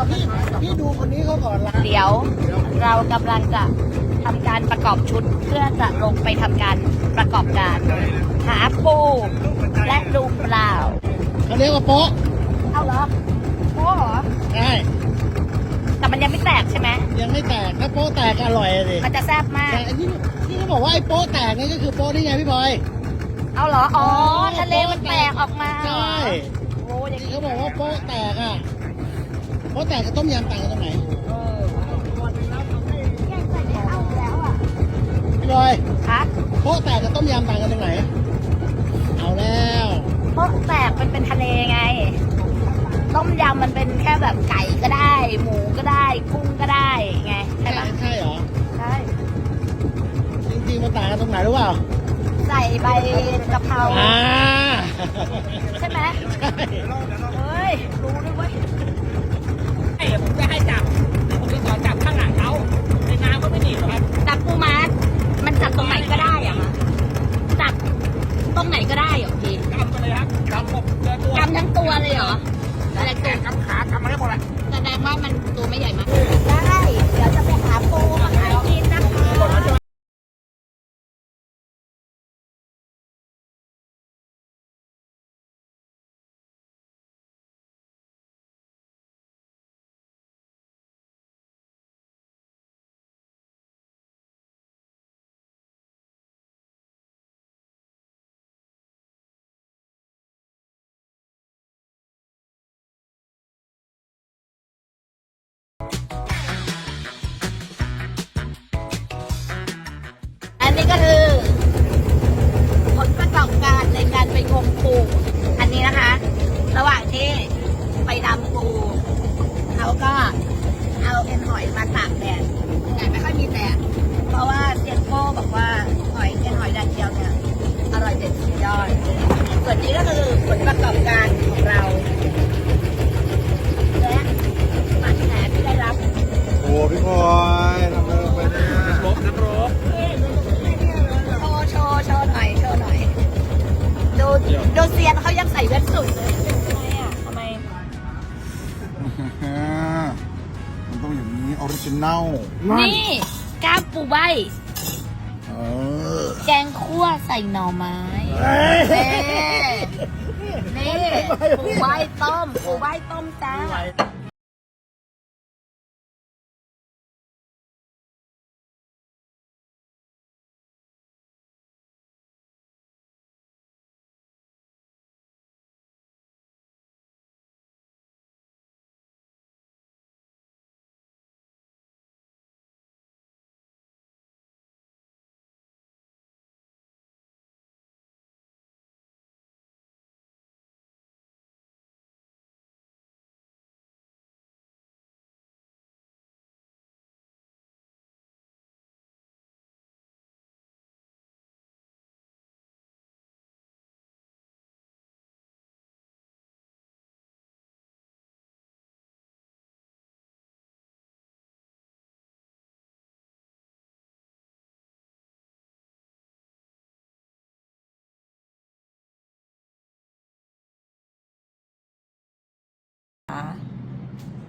เขาก่อนละเดี๋ยวเรากำลังจะทำการประกอบชุดเพื่อจะลงไปทำการประกอบการ หาปูและดูปลาเขาเรียกว่าโป๊ะเอาเหรอโอ้เหรอใช่แต่มันยังไม่แตกใช่ไหมยังไม่แตกถ้าโป๊ะแตกอร่อยอะสิมันจะแซ่บมากแต่อันนี้ที่เขาบอกว่าไอ้โป๊ะแตกนี่ก็คือโป๊ะนี่ไงพี่บอยเอาเหรออ๋อทะเลมันแตกออกมาใช่โอ้อย่างที่นี้เขาบอกว่าโป๊ะแตกอะ โป๊ะแตกกับต้มยำต่างกันตรงไหนเออแยกใส่ไม่เข้าแล้วอะพี่บอยคะโป๊ะแตกกับต้มยำต่างกันตรงไหน เอาแล้วเพราะแตกมันเป็นทะเลไง ต้มยำมันเป็นแค่แบบไก่ก็ได้ หมูก็ได้ กุ้งก็ได้ไงใช่ใช่ปะใช่เหรอ ใช่ จริงๆมันต่างกันตรงไหนรู้เปล่า ใส่ใบกะเพราอ่าใช่ไหมใช่ เลยเหรออะไรแขตัวนกำขากำมาได้หมดแหละแสดงว่ามันตัวไม่ใหญ่มากได้ เดี๋ยวจะไปหาปูมาขา นี้ก็คือ ผลประกอบการในการไปงมปูอันนี้นะคะ ระหว่างที่ไปดำปูเขาก็เอาเอ็นหอยมาตากแดดแต่ไม่ค่อยมีแดดเพราะว่าเซียนโก้บอกว่าหอยเอ็นหอยแดดเดียวเนี่ยอร่อยเด็ดสุดยอดส่วนนี้ก็คือผลประกอบการของเราและบาดแผลที่ได้รับโอ้พี่พลอยทำอะไร ดูเซียนเขายังใส่เวทสุดเลยทำไมอะทำไม มันต้องอย่างนี้ออริจินัลนี่ก้ามปูใบ เออแกงคั่วใส่หน่อไม้นี่นี่ปูใบต้มปูใบต้มจ้า